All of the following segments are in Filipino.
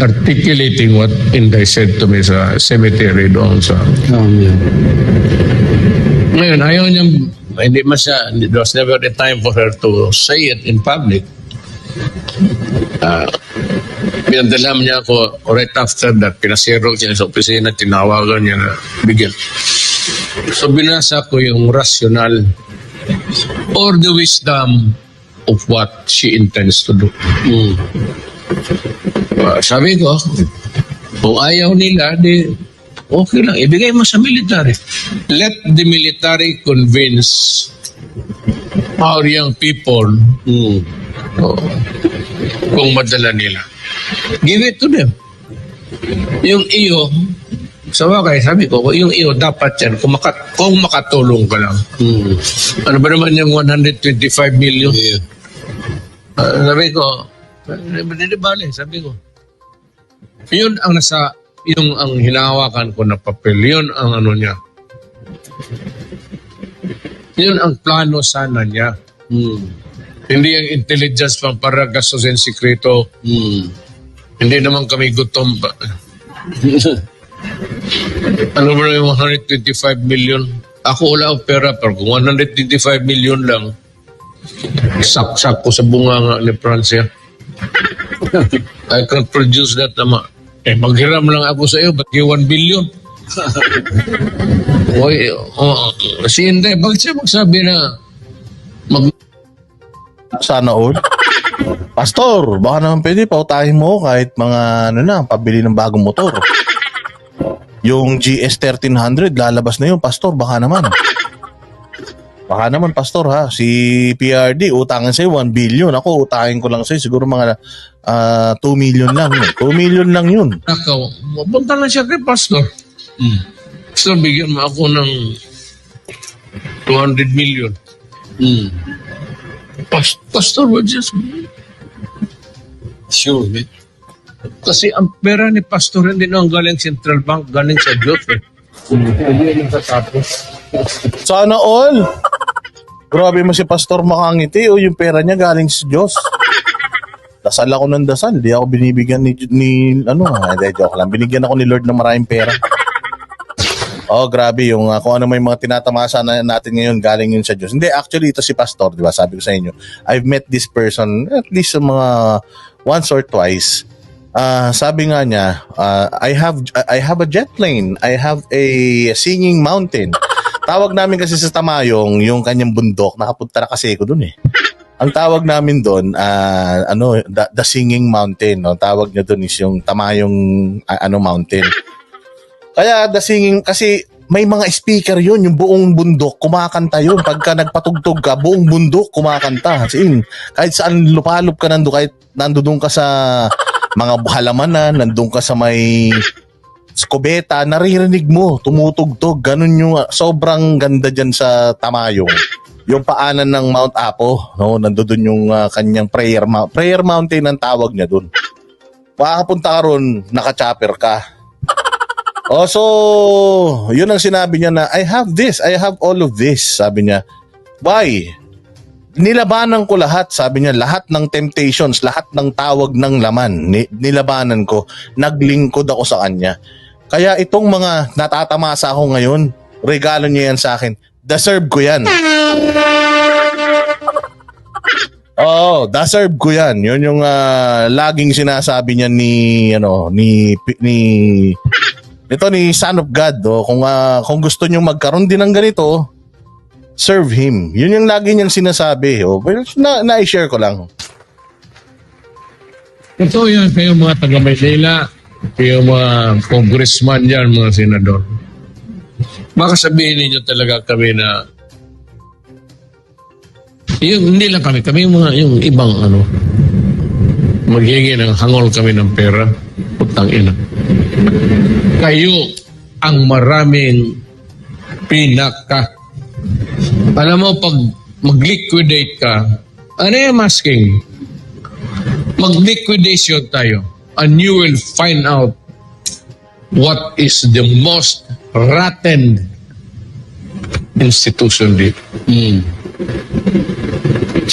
articulating what Inday said to me sa cemetery doon sa... Um, yeah. Ngayon, ayaw niyang, hindi man siya, there was never a time for her to say it in public. Uh, pinadala niya ako right after that, pinasiro siya sa opisina, tinawagan niya na bigyan. So binasa ko yung rational or the wisdom of what she intends to do. Mm. Uh, sabi ko, kung ayaw nila, di okay lang, ibigay mo sa military. Let the military convince our young people Mm. oh, kung madala nila. Give it to them. Yung iyo, sa bagay, sabi ko, yung iyo dapat yan, kung, makat, kung makatulong ka lang. Mm. Ano ba naman yung 125 million? Yeah. Ah, sabi ko, hindi bale, sabi ko. Yun ang nasa, yung ang hinahawakan ko na papel, yun ang ano niya. Yun ang plano sana niya. Mm. Hindi ang intelligence pang para gastusin sikreto. Mm. Hindi naman kami gutom. pa. Ano ba yung 125 million? Ako wala akong pera, pero kung 125 million lang, sak-sak ko sa bunganga ni Francia. I can produce that naman. Eh, maghiram lang ako sa iyo, ba't yung 1 billion? Oy, oh, si Inday, bakit siya magsabi na mag Sana all. Pastor, baka naman pwede pautahin mo kahit mga ano na, pabili ng bagong motor. Yung GS 1300, lalabas na yun, Pastor, baka naman. Baka naman, Pastor, ha? Si PRD, utangin sa'yo 1 billion. Ako, utangin ko lang sa'yo, siguro mga ah, 2 million lang yun. 2 million lang yun. nakaw, mapunta lang siya kay Pastor. Mm. Pastor, bigyan mo ako ng 200 million. Mm. Pas- Pastor, what just... Sure, man. Kasi ang pera ni Pastor hindi na ang galing Central Bank, galing sa Diyos eh. Tapos. Sana all. Grabe mo si Pastor makangiti o yung pera niya galing sa Diyos. Dasal ako ng dasal. Di ako binibigyan ni, ni ano, hindi, joke lang. Binigyan ako ni Lord ng maraming pera. Oh, grabe yung uh, kung ano may mga tinatamasa na natin ngayon galing yun sa Diyos. Hindi, actually ito si Pastor, di ba? Sabi ko sa inyo, I've met this person at least sa mga once or twice. Ah, sabi nga niya, ah, I have I have a jet plane. I have a singing mountain. Tawag namin kasi sa Tamayong, yung kanyang bundok, nakapunta na kasi ako dun eh. Ang tawag namin doon, ah, ano, the, the Singing Mountain. No? Tawag niya doon is yung Tamayong ah, ano mountain. Kaya the singing, kasi may mga speaker yun, yung buong bundok, kumakanta yun. Pagka nagpatugtog ka, buong bundok kumakanta. As kahit saan lupalop ka nando, kahit nandoon ka sa mga halamanan, nandun ka sa may skobeta, naririnig mo, tumutugtog. Ganun yung uh, sobrang ganda dyan sa Tamayong. Yung paanan ng Mount Apo, no, nandoon yung uh, kanyang prayer, mount. prayer mountain ang tawag niya doon. Makakapunta ka ron, naka-chopper ka. Oh, so, yun ang sinabi niya na, I have this, I have all of this, sabi niya. Why? Nilabanan ko lahat, sabi niya, lahat ng temptations, lahat ng tawag ng laman, ni- nilabanan ko, naglingkod ako sa kanya. Kaya itong mga natatamasa ako ngayon, regalo niya yan sa akin, deserve ko yan. Oh, deserve ko yan. Yun yung ah, laging sinasabi niya ni ano ni ni ito ni Son of God, oh, kung ah, kung gusto niyo magkaroon din ng ganito, serve him. Yun yung lagi niyang sinasabi. Oh, well, na na-share ko lang. Ito yan, kayo mga taga Maynila, kayo mga congressman dyan, mga senador. Baka sabihin ninyo talaga kami na yung, hindi lang kami, kami yung mga yung ibang ano, maghingi ng hangol kami ng pera. Putang ina. Kayo ang maraming pinaka. Alam mo, pag mag-liquidate ka, ano yung masking? Mag-liquidation tayo and you will find out what is the most rotten institution dito. Mm.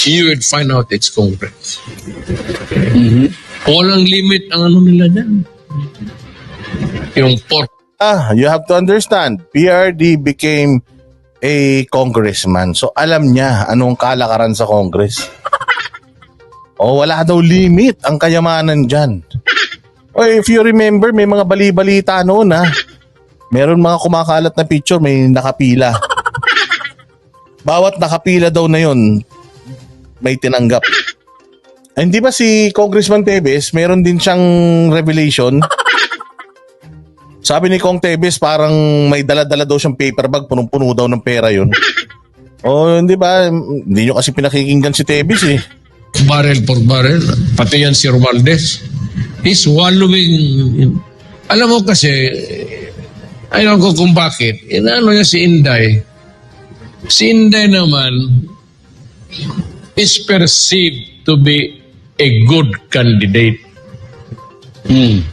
You will find out its Congress. Mhm. Walang limit ang ano nila dyan. Yung port. Ah, you have to understand, PRD became a congressman. So alam niya anong kalakaran sa Congress. O wala daw limit ang kayamanan dyan. O if you remember, may mga bali-balita noon ha. Meron mga kumakalat na picture, may nakapila. Bawat nakapila daw na yun, may tinanggap. Hindi ba si Congressman Tevez, meron din siyang revelation sabi ni Kong Tevez parang may dala-dala daw siyang paper bag, punong-puno daw ng pera yun. oh, hindi ba? Hindi nyo kasi pinakikinggan si Tevez eh. Barrel for barrel, pati yan si Romaldes. He's wallowing. in- Alam mo kasi, ayaw ko kung bakit, inaano niya si Inday. Si Inday naman is perceived to be a good candidate. Mm.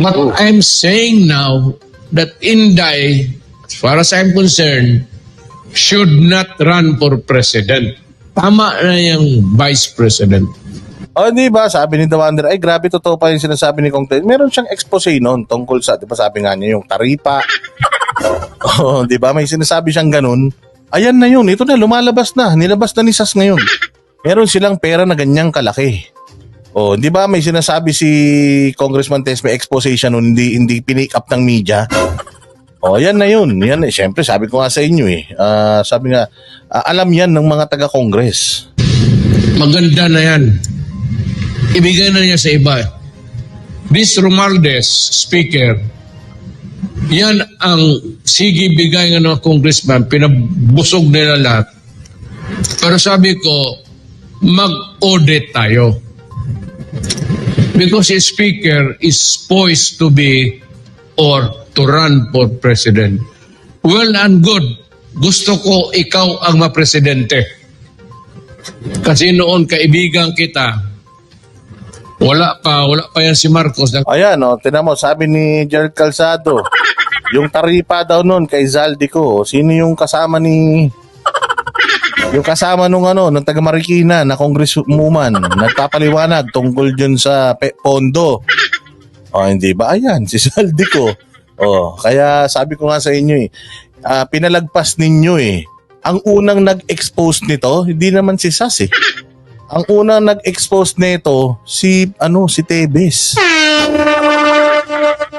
But I'm saying now that Inday, as far as I'm concerned, should not run for president. Tama na yung vice president. Oh, di ba? Sabi ni The Wonder, ay grabe, totoo pa yung sinasabi ni Kong Tevez. Meron siyang expose noon tungkol sa, di ba sabi nga niya, yung taripa. oh, di ba? May sinasabi siyang ganun. Ayan na yun, ito na, lumalabas na. Nilabas na ni Sas ngayon. Meron silang pera na ganyang kalaki. Oh, di ba may sinasabi si Congressman Tess may expose siya noon hindi hindi pinick up ng media. Oh, yan na yun. Yan, eh, syempre, sabi ko nga sa inyo eh. Ah, sabi nga, ah, alam yan ng mga taga-Congress. Maganda na yan. Ibigay na niya sa iba. This Romaldes, speaker, yan ang sige bigay ng mga congressman, pinabusog nila lahat. Pero sabi ko, mag-audit tayo. Because a speaker is poised to be or to run for president. Well and good. Gusto ko ikaw ang mapresidente. Kasi noon kaibigan kita, wala pa, wala pa yan si Marcos. Ayan, oh, tinan mo, sabi ni Gerald Calzado, yung taripa daw nun kay Zaldico, sino yung kasama ni... Yung kasama nung ano, ng taga Marikina na congresswoman, nagpapaliwanag tungkol dyan sa pe- pondo. O, hindi ba? Ayan, si Zaldico. O, kaya sabi ko nga sa inyo eh, ah, pinalagpas ninyo eh. Ang unang nag-expose nito, hindi naman si Sas eh. Ang unang nag-expose nito, si, ano, si Tebes.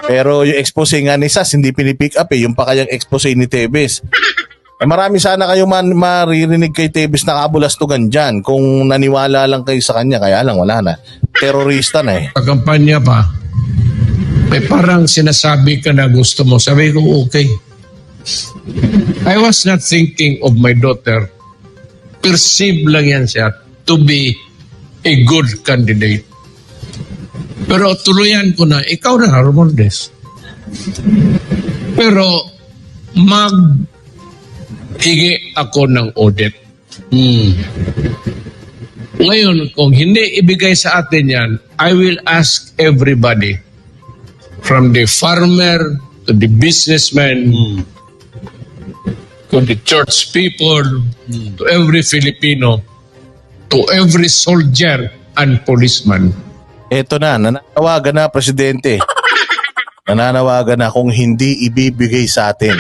Pero yung expose nga ni Sas, hindi pinipick up eh. Yung pa kayang expose ni Tebes. Eh, marami sana kayo man, maririnig kay Tebes na kabulastugan dyan kung naniwala lang kayo sa kanya. Kaya lang, wala na. Terorista na eh. Pagkampanya pa, may parang sinasabi ka na gusto mo. Sabi ko, okay. I was not thinking of my daughter. Perceive lang yan siya to be a good candidate. Pero tuluyan ko na, ikaw na, Romualdez. Pero mag higi ako ng audit. Mm. Ngayon, kung hindi ibigay sa atin yan, I will ask everybody, from the farmer to the businessman, Mm. to the church people, to every Filipino, to every soldier and policeman. Eto na, nananawagan na, Presidente. nananawagan na kung hindi ibibigay sa atin,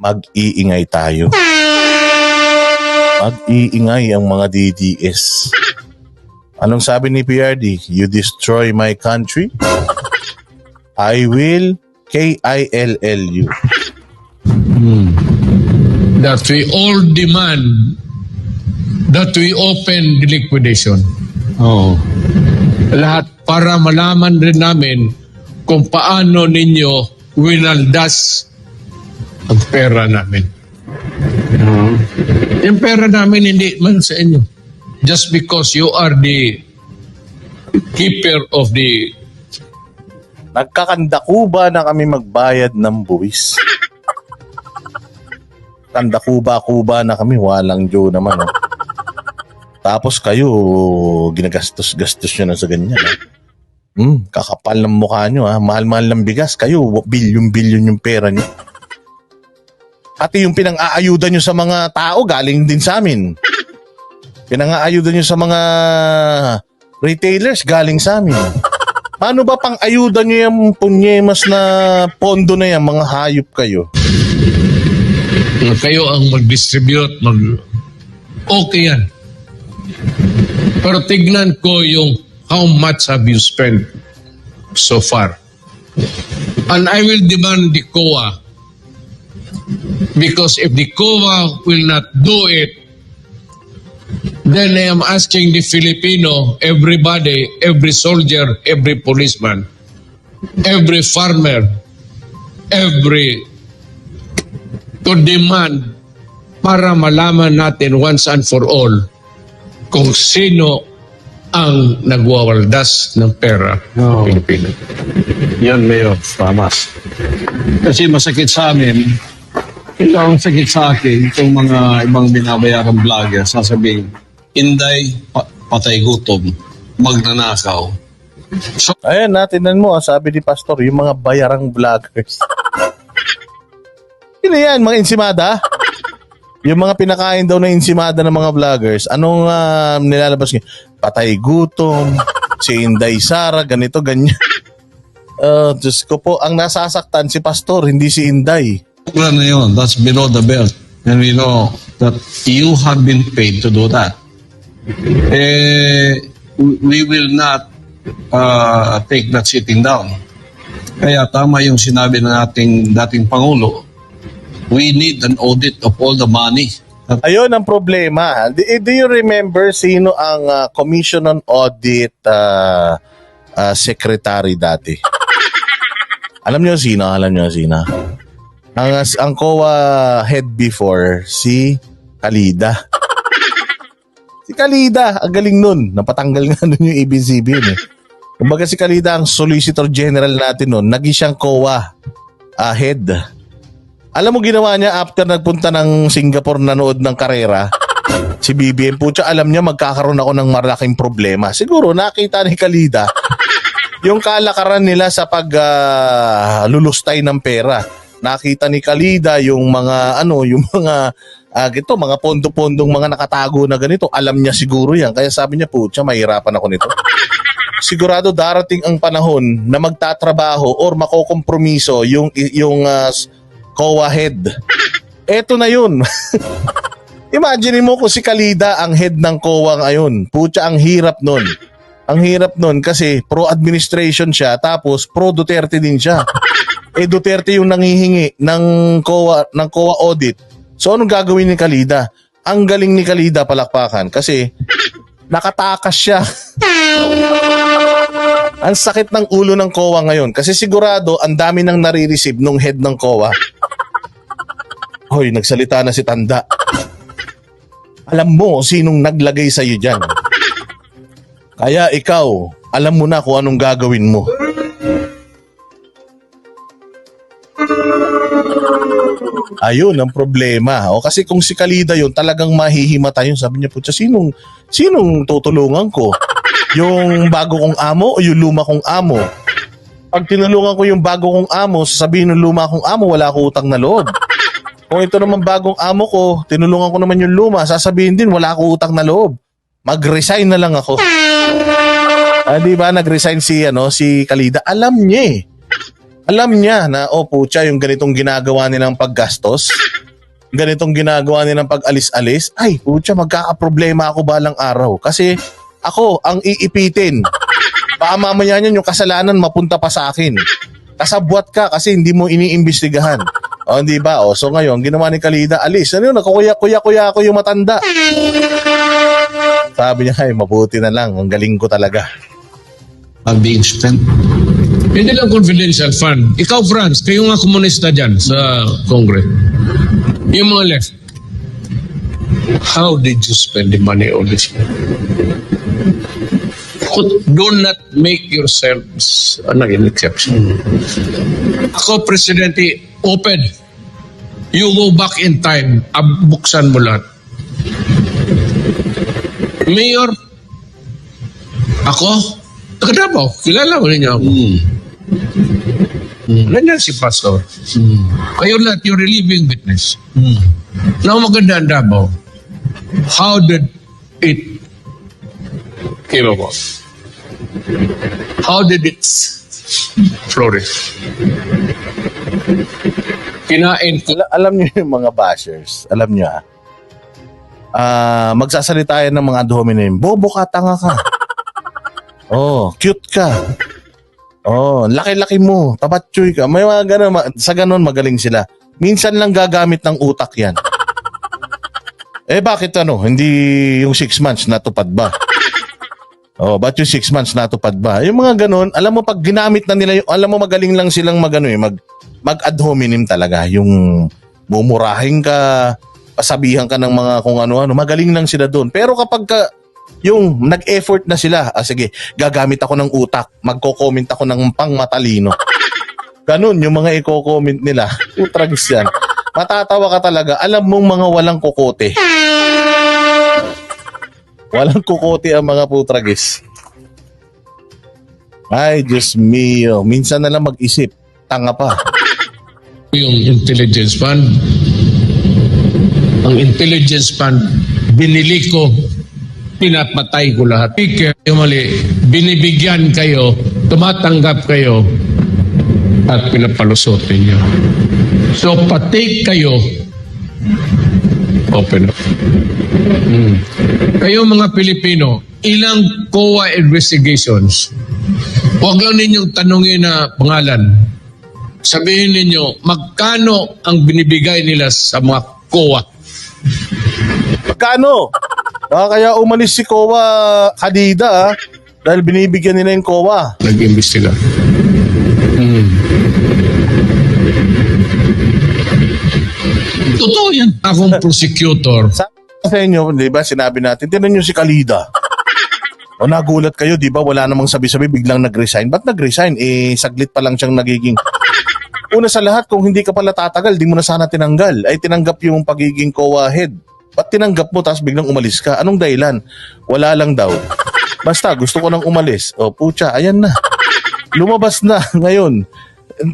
mag-iingay tayo. Mag-iingay ang mga DDS. Anong sabi ni PRD? You destroy my country? I will K-I-L-L-U. That we all demand that we open the liquidation. Oo. Lahat para malaman rin namin kung paano ninyo winaldas ang pera namin. Oo. Yung pera namin hindi man sa inyo. Just because you are the keeper of the Nagkakandakuba na kami magbayad ng buwis. Kandakuba-kuba na kami, walang Joe naman. Oh. Tapos kayo, ginagastos-gastos nyo na sa ganyan. ah. Hmm, kakapal ng mukha nyo ha. Mahal-mahal ng bigas. Kayo, bilyon-bilyon yung pera nyo. Pati yung pinang-aayuda nyo sa mga tao, galing din sa amin. Pinang-aayuda nyo sa mga retailers galing sa amin. Paano ba pang ayuda nyo yung punyemas na pondo na yan, mga hayop kayo? Kayo ang mag-distribute, mag... Okay yan. Pero tignan ko yung how much have you spent so far. And I will demand the COA because if the COA will not do it, then I am asking the Filipino, everybody, every soldier, every policeman, every farmer, every to demand para malaman natin once and for all kung sino ang nagwawaldas ng pera Oo. ng Pilipino. Yan, Mayor. Tamas. Kasi masakit sa amin, ito ang sakit sa akin, itong mga ibang binabayarang vlogger, sasabihin, Inday, pa- patay gutom, magnanakaw. So, Ayan, natinan mo, ah, sabi ni Pastor, yung mga bayarang vloggers. Sino yan, mga insimada? Yung mga pinakain daw ng insimada ng mga vloggers, anong ah, nilalabas niya? Patay gutom, si Inday Sara, ganito, ganyan. Uh, Diyos ko po, ang nasasaktan si Pastor, hindi si Inday. program na yun, that's below the belt. And we know that you have been paid to do that. Eh, we will not uh, take that sitting down. Kaya tama yung sinabi ng ating dating Pangulo, we need an audit of all the money. Ayun ang problema. Do, do you remember sino ang ah, Commission on Audit ah, ah, Secretary dati? Alam niyo sino? Alam niyo sino? Ang, ang COA head before, si Kalida. Si Kalida, ang galing nun. Napatanggal nga nun yung ABCB yun eh. Kumbaga si Kalida, ang Solicitor General natin nun, naging siyang COA ah, head. Alam mo ginawa niya after nagpunta ng Singapore nanood ng karera, si BBM po siya alam niya magkakaroon ako ng malaking problema. Siguro nakita ni Kalida yung kalakaran nila sa pag ah, lulustay ng pera. Nakita ni Kalida yung mga ano, yung mga ah, gito, mga pondo-pondong mga nakatago na ganito. Alam niya siguro yan. Kaya sabi niya, putya, mahirapan ako nito. Sigurado darating ang panahon na magtatrabaho or makokompromiso yung yung ah, COA head. Eto na yun. Imagine mo kung si Kalida ang head ng COA ngayon. Putya, ang hirap nun. Ang hirap nun kasi pro-administration siya tapos pro-Duterte din siya. Eh Duterte yung nangihingi ng COA, ng COA audit. So anong gagawin ni Kalida? Ang galing ni Kalida palakpakan kasi nakatakas siya. ang sakit ng ulo ng COA ngayon kasi sigurado ang dami nang nare-receive nung head ng COA. Hoy, nagsalita na si Tanda. Alam mo sinong naglagay sa iyo diyan. Kaya ikaw, alam mo na kung anong gagawin mo. Ayun ang problema. O kasi kung si Kalida yun, talagang mahihimata yun. Sabi niya po, sinong, sinong tutulungan ko? Yung bago kong amo o yung luma kong amo? Pag tinulungan ko yung bago kong amo, sasabihin ng luma kong amo, wala ko utang na loob. Kung ito naman bagong amo ko, tinulungan ko naman yung luma, sasabihin din wala ko utang na loob. Mag-resign na lang ako. Ah, di ba nag-resign si ano si Kalida? Alam niya eh. Alam niya na oh putya yung ganitong ginagawa nilang paggastos. Ganitong ginagawa nilang pag-alis-alis. Ay, putya magkakaproblema ako balang araw kasi ako ang iipitin. Baka mamaya niyan yung kasalanan mapunta pa sa akin. Kasabwat ka kasi hindi mo iniimbestigahan. O, di ba? O, so ngayon, ginawa ni Kalida, alis. Ano yun? Nakukuya-kuya-kuya ako yung matanda. Sabi niya, ay, mabuti na lang. Ang galing ko talaga. are being spent. Hindi lang confidential fund. Ikaw, Franz, kayo nga komunista dyan sa Congress. Yung mga left. How did you spend the money all this? Do not make yourselves an exception. Ako, Presidente, open. You go back in time, buksan mo lahat. Mayor, ako, taga Davao, kilala mo ninyo ako. Mm. Ganyan si Pastor. Mm. Kayo lahat, you're a living witness. Mm. Na maganda ang Davao. How did it came about? How did it flourish? Kinain ko. Al- alam niyo yung mga bashers. Alam niyo ah. Ah, magsasalita yan ng mga ad hominem. Bobo ka, tanga ka. Oh, cute ka. Oh, laki-laki mo. Tabatchoy ka. May mga ganun. ma- Sa ganun, magaling sila. Minsan lang gagamit ng utak yan. Eh bakit ano, hindi yung six months natupad ba? Oh, ba't yung six months natupad ba? Yung mga ganun, alam mo pag ginamit na nila yung, alam mo magaling lang silang magano eh, mag, mag ad hominem talaga. Yung mumurahin ka, pasabihan ka ng mga kung ano-ano, magaling lang sila doon. Pero kapag ka, yung nag-effort na sila, ah sige, gagamit ako ng utak, magko-comment ako ng pang matalino. Ganun, yung mga i-comment nila. Utragis yan. Matatawa ka talaga. Alam mong mga walang kukote. Walang kukote ang mga putragis. Ay, Diyos mio. Minsan na lang mag-isip. Tanga pa. yung intelligence fund. Ang intelligence fund, binili ko, pinapatay ko lahat. Speaker, mali, binibigyan kayo, tumatanggap kayo, at pinapalusotin niyo. So, pati kayo, open up. Hmm. Kayo mga Pilipino, ilang COA investigations, huwag lang ninyong tanungin na pangalan, sabihin ninyo, magkano ang binibigay nila sa mga COA? Magkano? Baka kaya umalis si Kowa Hadida ah, dahil binibigyan nila yung Kowa. Nag-imbestiga. Hmm. Totoo yan. Akong prosecutor. Sa sa inyo, di ba, sinabi natin, tinan nyo si Kalida. O nagulat kayo, di ba, wala namang sabi-sabi, biglang nag-resign. Ba't nag-resign? Eh, saglit pa lang siyang nagiging... Una sa lahat, kung hindi ka pala tatagal, di mo na sana tinanggal. Ay tinanggap yung pagiging COA head. Ba't tinanggap mo, tapos biglang umalis ka? Anong dahilan? Wala lang daw. Basta, gusto ko nang umalis. O, pucha, ayan na. Lumabas na ngayon.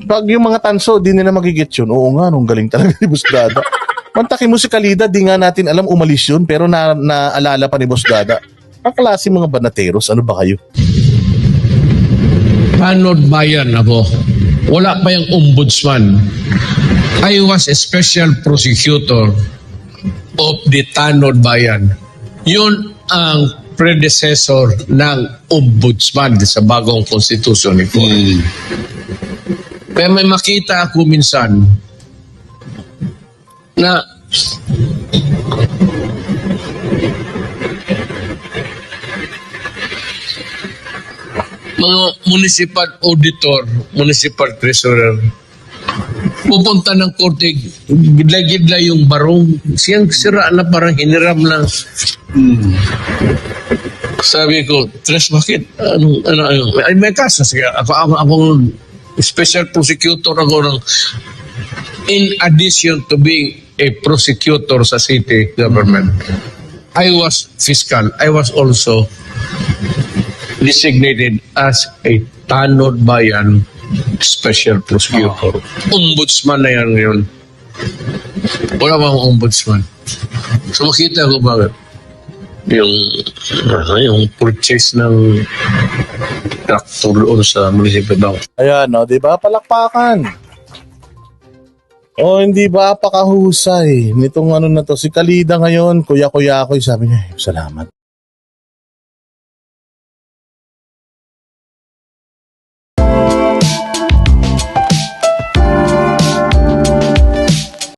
Pag yung mga tanso, di nila magigit yun. Oo nga, nung galing talaga ni Boss Dada. Mantakin mo si Kalida, di nga natin alam umalis yun, pero na, naalala pa ni Boss Dada. Ang klase mga banateros, ano ba kayo? Tanod bayan ako. Wala pa yung ombudsman. I was a special prosecutor of the Tanod Bayan. Yun ang predecessor ng ombudsman sa bagong konstitusyon nito. Kaya may makita ako minsan na mga municipal auditor, municipal treasurer, pupunta ng korte, gidla-gidla yung barong, siyang sira na parang hiniram lang. Sabi ko, Tres, bakit? Ano, ano, ano? Ay, may kaso. Sige, ako, ako, ako, special prosecutor ako ng, in addition to being a prosecutor sa city government, I was fiscal. I was also designated as a Tanod Bayan Special Prosecutor. Ombudsman na yan ngayon. Wala bang ombudsman? So makita ko bakit yung ano, yung purchase ng tractor doon sa munisipyo daw. Ayan, no, di ba? Palakpakan. O, hindi ba pakahusay nitong ano na to? Si Kalida ngayon, kuya-kuya ako, sabi niya, "Eh, salamat.